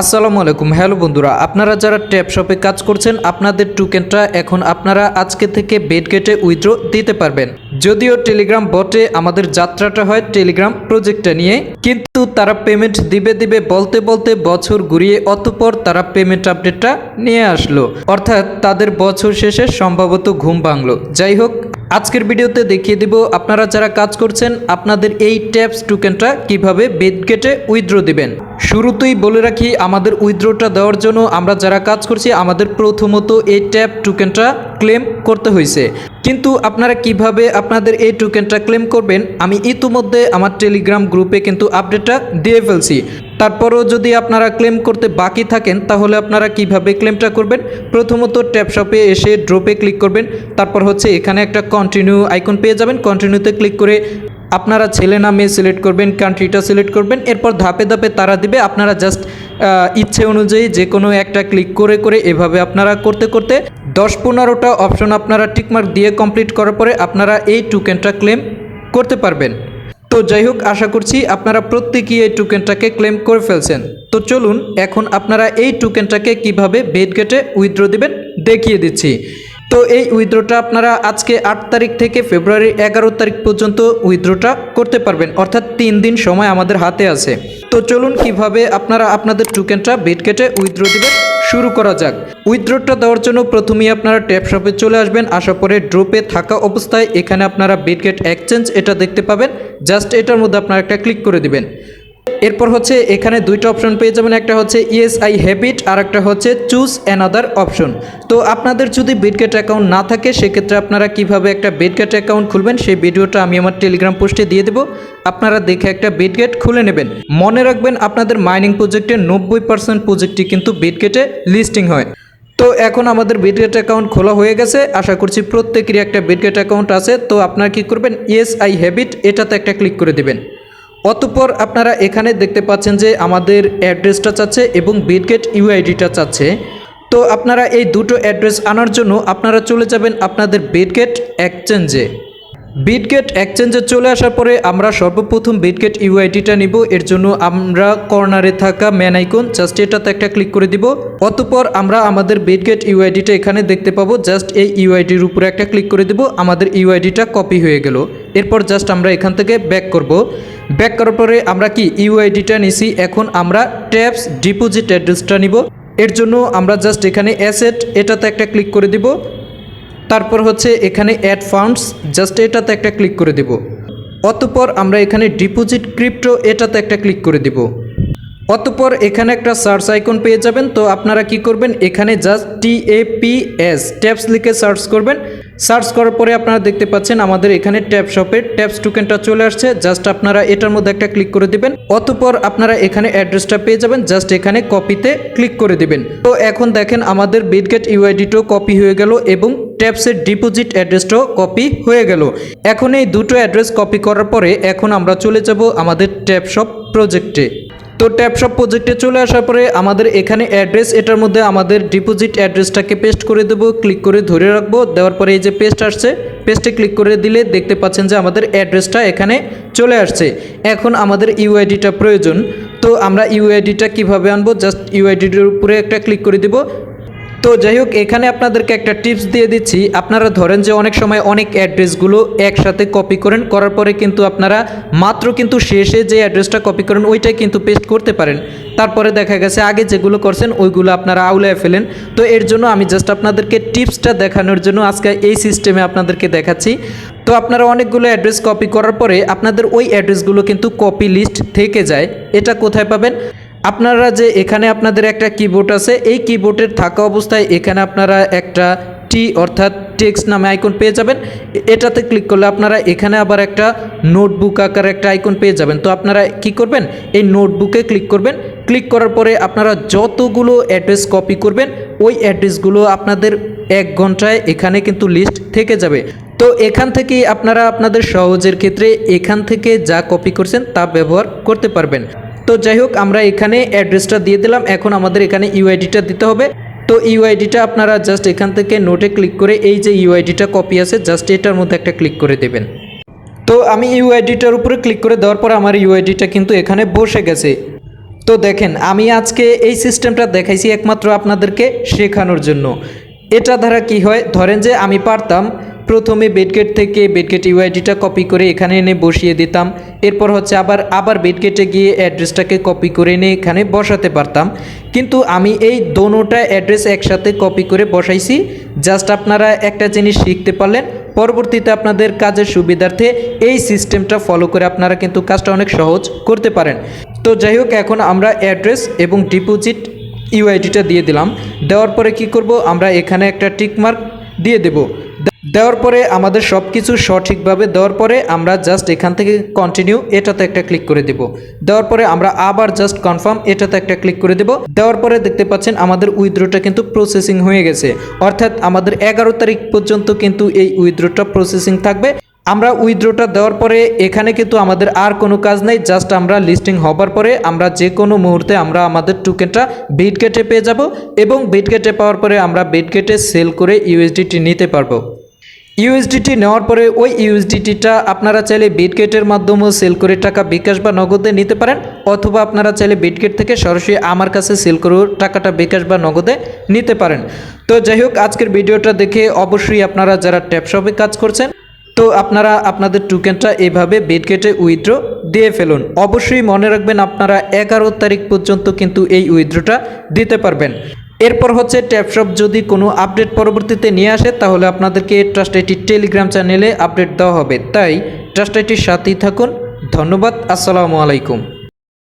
আসসালামু আলাইকুম। হ্যালো বন্ধুরা, আপনারা যারা ট্যাপ শপে কাজ করছেন, আপনাদের টোকেনটা এখন আপনারা আজকে থেকে বেড গেটে উইথড্র দিতে পারবেন। যদিও টেলিগ্রাম বটে আমাদের যাত্রাটা হয় টেলিগ্রাম প্রজেক্টটা নিয়ে, কিন্তু তারা পেমেন্ট দিবে দিবে বলতে বলতে বছর ঘুরিয়ে অতপর তারা পেমেন্ট আপডেটটা নিয়ে আসলো। অর্থাৎ তাদের বছর শেষে সম্ভবত ঘুম ভাঙলো। যাই হোক আজকের ভিডিওতে দেখিয়ে দিব আপনারা যারা কাজ করছেন, আপনাদের এই ট্যাপস টোকেনটা কীভাবে বেদগেটে উইথড্র দিবেন। শুরুতেই বলে রাখি, আমাদের উইথড্রটা দেওয়ার জন্য আমরা যারা কাজ করছি, আমাদের প্রথমত এই ট্যাপ টোকেনটা ক্লেম করতে হয়েছে কিন্তু আপনারা কীভাবে আপনাদের এই টোকেনটা ক্লেম করবেন, আমি ইতিমধ্যে আমার টেলিগ্রাম গ্রুপে কিন্তু আপডেটটা দিয়ে ফেলছি। তারপরও যদি আপনারা ক্লেম করতে বাকি থাকেন, তাহলে আপনারা কীভাবে ক্লেমটা করবেন? প্রথমত ট্যাপ শপে এসে ড্রপে ক্লিক করবেন। তারপর হচ্ছে এখানে একটা কন্টিনিউ আইকন পেয়ে যাবেন। কন্টিনিউতে ক্লিক করে আপনারা ছেলে না মেয়ে সিলেক্ট করবেন কান্ট্রিটা সিলেক্ট করবেন। এরপর ধাপে ধাপে তারা দিবে। আপনারা জাস্ট ইচ্ছে অনুযায়ী যে কোনো একটা ক্লিক করে করে এভাবে আপনারা করতে করতে দশ পনেরোটা অপশন আপনারা টিকমার্ক দিয়ে কমপ্লিট করার পরে আপনারা এই টোকেনটা ক্লেম করতে পারবেন। তো যাই হোক, আশা করছি আপনারা প্রত্যেকেই এই টোকেনটাকে ক্লেম করে ফেলছেন। তো চলুন, এখন আপনারা এই টোকেনটাকে কীভাবে বেড গেটে উইথড্র দিবেন দেখিয়ে দিচ্ছি। তো এই উইথড্রটা আপনারা আজকে আট তারিখ থেকে ফেব্রুয়ারি এগারো তারিখ পর্যন্ত উইথড্রটা করতে পারবেন। অর্থাৎ তিন দিন সময় আমাদের হাতে আছে। তো চলুন, কীভাবে আপনারা আপনাদের টোকেনটা বেড গেটে উইথড্র দিবেন শুরু করা যাক। উইথড্রটা দেওয়ার জন্য প্রথমেই আপনারা ট্যাপ শপে চলে আসবেন। আসার পরে ড্রোপে থাকা অবস্থায় এখানে আপনারা বিটগেট এক্সচেঞ্জ এটা দেখতে পাবেন। জাস্ট এটার মধ্যে আপনারা একটা ক্লিক করে দিবেন। এরপর হচ্ছে এখানে দুইটা অপশন পেয়ে যাবেন। একটা হচ্ছে ইএস আই হ্যাবিট আর একটা হচ্ছে চুজ অ্যানাদার অপশন তো আপনাদের যদি বিটগেট অ্যাকাউন্ট না থাকে, সেক্ষেত্রে আপনারা কীভাবে একটা বিটগেট অ্যাকাউন্ট খুলবেন, সেই ভিডিওটা আমি আমার টেলিগ্রাম পোস্টে দিয়ে দেবো। আপনারা দেখে একটা বিটগেট খুলে নেবেন। মনে রাখবেন, আপনাদের মাইনিং প্রজেক্টের নব্বই পার্সেন্ট প্রজেক্টটি কিন্তু বিটগেটে লিস্টিং হয়। তো এখন আমাদের বিটগেট অ্যাকাউন্ট খোলা হয়ে গেছে। আশা করছি প্রত্যেকেরই একটা বিটগেট অ্যাকাউন্ট আছে। তো আপনারা কি করবেন? ইয়েস আই হ্যাবিট এটাতে একটা ক্লিক করে দিবেন। অতপর আপনারা এখানে দেখতে পাচ্ছেন যে আমাদের অ্যাড্রেসটা চাচ্ছে এবং বিটগেট ইউআইডিটা চাচ্ছে। তো আপনারা এই দুটো অ্যাড্রেস আনার জন্য আপনারা চলে যাবেন আপনাদের বিটগেট এক্সচেঞ্জে। বিটগেট এক্সচেঞ্জে চলে আসার পরে আমরা সর্বপ্রথম বিটগেট ইউআইডিটা নিব। এর জন্য আমরা কর্নারে থাকা ম্যান আইকন জাস্ট এটাতে একটা ক্লিক করে দিব। অতপর আমরা আমাদের বিটগেট ইউআইডিটা এখানে দেখতে পাবো। জাস্ট এই ইউআইডির উপরে একটা ক্লিক করে দিব। আমাদের ইউআইডিটা কপি হয়ে গেল। এরপর জাস্ট আমরা এখান থেকে ব্যাক করব। ব্যাক করার পরে আমরা কি ইউআইডিটা নিছি? এখন আমরা ট্যাপস ডিপোজিট অ্যাড্রেসটা নিব। এর জন্য আমরা জাস্ট এখানে অ্যাসেট এটাতে একটা ক্লিক করে দিব। তারপর হচ্ছে এখানে অ্যাড ফান্ডস জাস্ট এটাতে একটা ক্লিক করে দেব। অতপর আমরা এখানে ডিপোজিট ক্রিপ্টো এটাতে একটা ক্লিক করে দেব। অতপর এখানে একটা সার্চ আইকন পেয়ে যাবেন। তো আপনারা কি করবেন? এখানে just T A P S taps লিখে সার্চ করবেন। সার্চ করার পরে আপনারা দেখতে পাচ্ছেন আমাদের এখানে ট্যাপ শপের ট্যাপস টোকেনটা চলে আসছে। জাস্ট আপনারা এটার মধ্যে একটা ক্লিক করে দিবেন। অতপর আপনারা এখানে অ্যাড্রেসটা পেয়ে যাবেন। জাস্ট এখানে কপিতে ক্লিক করে দিবেন। তো এখন দেখেন আমাদের বিটগেট ইউআইডিটাও কপি হয়ে গেল এবং ট্যাপসের ডিপোজিট অ্যাড্রেসটাও কপি হয়ে গেল। এখন এই দুটো অ্যাড্রেস কপি করার পরে এখন আমরা চলে যাব আমাদের ট্যাপ শপ প্রজেক্টে তো ট্যাপশপ প্রজেক্টে চলে আসার পরে আমাদের এখানে অ্যাড্রেস এটার মধ্যে আমাদের ডিপোজিট অ্যাড্রেসটাকে পেস্ট করে দেব ক্লিক করে ধরে রাখব। দেওয়ার পরে এই যে পেস্ট আসছে পেস্টে ক্লিক করে দিলে দেখতে পাচ্ছেন যে আমাদের অ্যাড্রেসটা এখানে চলে আসছে। এখন আমাদের ইউআইডিটা প্রয়োজন। তো আমরা ইউআইডিটা কীভাবে আনব? জাস্ট ইউআইডির উপরে একটা ক্লিক করে দিব। তো যাই হোক, এখানে আপনাদেরকে একটা টিপস দিয়ে দিচ্ছি। আপনারা ধরেন যে অনেক সময় অনেক অ্যাড্রেসগুলো একসাথে কপি করেন, করার পরে কিন্তু আপনারা মাত্র কিন্তু শেষে যে অ্যাড্রেসটা কপি করেন, ওইটাই কিন্তু পেস্ট করতে পারেন। তারপরে দেখা গেছে আগে যেগুলো করছেন, ওইগুলো আপনারা আউলায় ফেলেন। তো এর জন্য আমি জাস্ট আপনাদেরকে টিপসটা দেখানোর জন্য আজকে এই সিস্টেমে আপনাদেরকে দেখাচ্ছি। তো আপনারা অনেকগুলো অ্যাড্রেস কপি করার পরে আপনাদের ওই অ্যাড্রেসগুলো কিন্তু কপি লিস্ট থেকে যায়। এটা কোথায় পাবেন? আপনারা যে এখানে আপনাদের একটা কিবোর্ড আছে, এই কিবোর্ডের থাকা অবস্থায় এখানে আপনারা একটা টি অর্থাৎ টেক্সট নামে আইকন পেয়ে যাবেন। এটাতে ক্লিক করলে আপনারা এখানে আবার একটা নোটবুক আকার একটা আইকন পেয়ে যাবেন। তো আপনারা কি করবেন? এই নোটবুকে ক্লিক করবেন। ক্লিক করার পরে আপনারা যতগুলো অ্যাড্রেস কপি করবেন, ওই অ্যাড্রেসগুলো আপনাদের এক ঘন্টায় এখানে কিন্তু লিস্ট থেকে যাবে। তো এখান থেকেই আপনারা আপনাদের সহজের ক্ষেত্রে এখান থেকে যা কপি করছেন তা ব্যবহার করতে পারবেন। তো যাই হোক, আমরা এখানে অ্যাড্রেসটা দিয়ে দিলাম। এখন আমাদের এখানে ইউআইডিটা দিতে হবে। তো ইউআইডিটা আপনারা জাস্ট এখান থেকে নোটে ক্লিক করে এই যে ইউআইডিটা কপি আছে জাস্ট এটার মধ্যে একটা ক্লিক করে দেবেন। তো আমি ইউআইডিটার উপরে ক্লিক করে দেওয়ার পর আমার ইউআইডিটা কিন্তু এখানে বসে গেছে। তো দেখেন, আমি আজকে এই সিস্টেমটা দেখাইছি একমাত্র আপনাদেরকে শেখানোর জন্য। এটা দ্বারা কি হয়? ধরেন যে আমি পারতাম প্রথমে বেডগেট থেকে বেডগেট ইউআইডিটা কপি করে এখানে এনে বসিয়ে দিতাম। এরপর হচ্ছে আবার আবার বেডগেটে গিয়ে অ্যাড্রেসটাকে কপি করে এনে এখানে বসাতে পারতাম। কিন্তু আমি এই দোনোটা অ্যাড্রেস একসাথে কপি করে বসাইছি। জাস্ট আপনারা একটা জিনিস শিখতে পারলেন। পরবর্তীতে আপনাদের কাজের সুবিধার্থে এই সিস্টেমটা ফলো করে আপনারা কিন্তু কাজটা অনেক সহজ করতে পারেন। তো যাই হোক, এখন আমরা অ্যাড্রেস এবং ডিপোজিট ইউআইডিটা দিয়ে দিলাম। দেওয়ার পরে কি করব? আমরা এখানে একটা টিক মার্ক দিয়ে দেব। দেওয়ার পরে আমাদের সব কিছু সঠিকভাবে দেওয়ার পরে আমরা জাস্ট এখান থেকে কন্টিনিউ এটাতে একটা ক্লিক করে দেব। দেওয়ার পরে আমরা আবার জাস্ট কনফার্ম এটাতে একটা ক্লিক করে দেব। দেওয়ার পরে দেখতে পাচ্ছেন আমাদের উইথড্রোটা কিন্তু প্রসেসিং হয়ে গেছে। অর্থাৎ আমাদের এগারো তারিখ পর্যন্ত কিন্তু এই উইথড্রোটা প্রসেসিং থাকবে। আমরা উইথড্রোটা দেওয়ার পরে এখানে কিন্তু আমাদের আর কোনো কাজ নেই জাস্ট আমরা লিস্টিং হবার পরে আমরা যে কোনো মুহূর্তে আমরা আমাদের টোকেনটা বিটগেটে পেয়ে যাব এবং বিটগেটে পাওয়ার পরে আমরা বিটগেটে সেল করে ইউএসডিটি নিতে পারব। ইউএসডিটি নেওয়ার পরে ওই ইউএসডিটিটা আপনারা চাইলে বিটগেটের মাধ্যমেও সেল করে টাকা বিকাশ বা নগদে নিতে পারেন, অথবা আপনারা চাইলে বিটগেট থেকে সরাসরি আমার কাছে সেল করেও টাকাটা বিকাশ বা নগদে নিতে পারেন। তো যাই হোক, আজকের ভিডিওটা দেখে অবশ্যই আপনারা যারা ট্যাপশপে কাজ করছেন, তো আপনারা আপনাদের টোকেনটা এভাবে বিটগেটে উইথড্র দিয়ে ফেলুন। অবশ্যই মনে রাখবেন আপনারা এগারো তারিখ পর্যন্ত কিন্তু এই উইথড্রটা দিতে পারবেন। এরপর হচ্ছে ট্যাপশপ যদি কোনো আপডেট পরবর্তীতে নিয়ে আসে, তাহলে আপনাদেরকে ট্রাস্ট আইটির টেলিগ্রাম চ্যানেলে আপডেট দেওয়া হবে। তাই ট্রাস্ট আইটির সাথেই থাকুন। ধন্যবাদ। আসসালামু আলাইকুম।